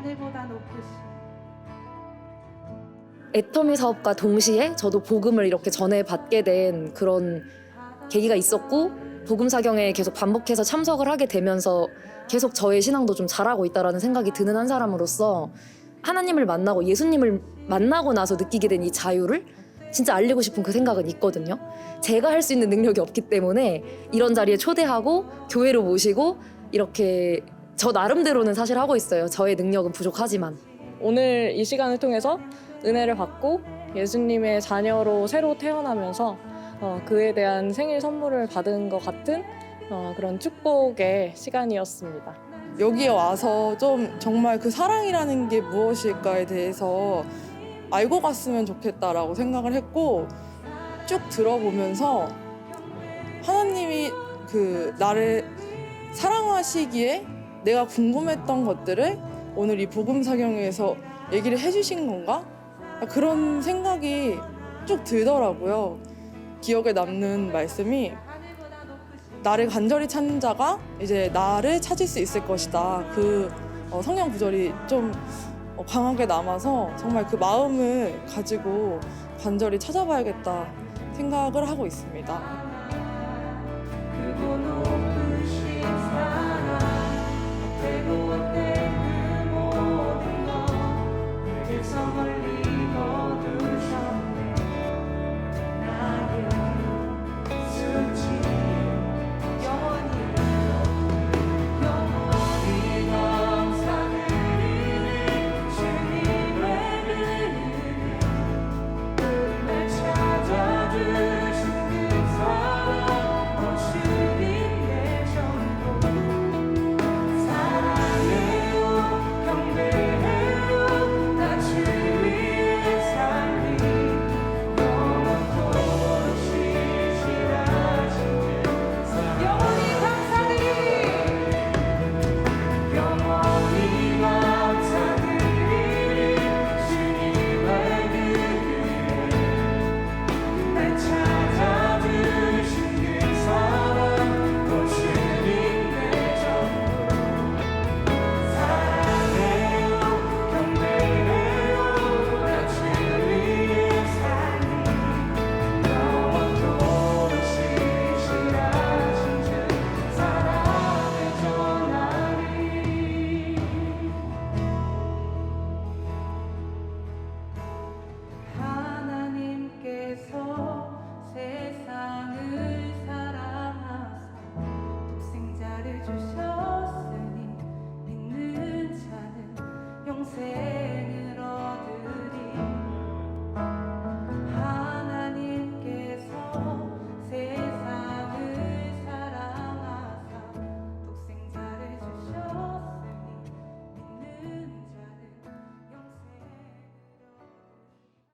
하늘보다 높으신 애터미 사업과 동시에 저도 복음을 이렇게 전해 받게 된 그런 계기가 있었고 복음 사경에 계속 반복해서 참석을 하게 되면서 계속 저의 신앙도 좀 자라고 있다라는 생각이 드는 한 사람으로서 하나님을 만나고 예수님을 만나고 나서 느끼게 된 이 자유를 진짜 알리고 싶은 그 생각은 있거든요. 제가 할 수 있는 능력이 없기 때문에 이런 자리에 초대하고 교회로 모시고 이렇게 저 나름대로는 사실 하고 있어요. 저의 능력은 부족하지만. 오늘 이 시간을 통해서 은혜를 받고 예수님의 자녀로 새로 태어나면서 어, 그에 대한 생일 선물을 받은 것 같은 어, 그런 축복의 시간이었습니다. 여기에 와서 좀 정말 그 사랑이라는 게 무엇일까에 대해서 알고 갔으면 좋겠다라고 생각을 했고 쭉 들어보면서 하나님이 그 나를 사랑하시기에 내가 궁금했던 것들을 오늘 이 복음 사경에서 얘기를 해주신 건가 그런 생각이 쭉 들더라고요. 기억에 남는 말씀이 나를 간절히 찾는 자가 이제 나를 찾을 수 있을 것이다. 그 어, 성경 구절이 좀 어, 강하게 남아서 정말 그 마음을 가지고 간절히 찾아봐야겠다 생각을 하고 있습니다. no more. sé.